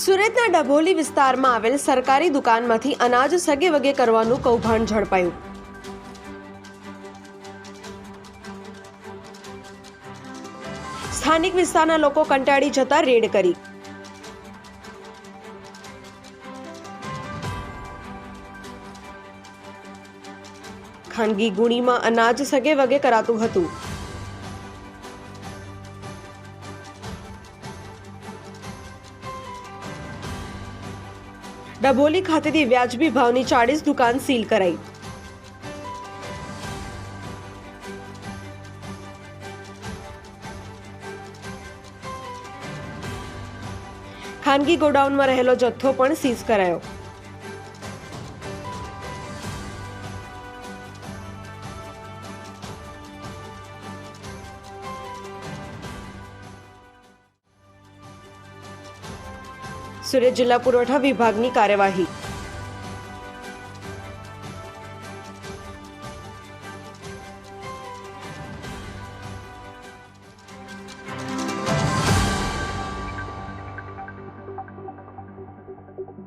સુરતના ડભોલી વિસ્તારમાં આવેલ સરકારી દુકાનમાંથી અનાજ સગે વગે કરવાનું કૌભાંડ ઝડપાયું. સ્થાનિક વિસ્તારના લોકો કંટાળી જતા રેડ કરી. ખાનગી ગુણીમાં અનાજ સગે વગે કરાતું હતું. ડભોલી ખાતેથી વ્યાજબી ભાવની ચાળીસ દુકાન સીલ કરાઈ. ખાનગી ગોડાઉનમાં રહેલો જથ્થો પણ સીઝ કરાયો. સુરત જિલ્લા પુરવઠા વિભાગની કાર્યવાહી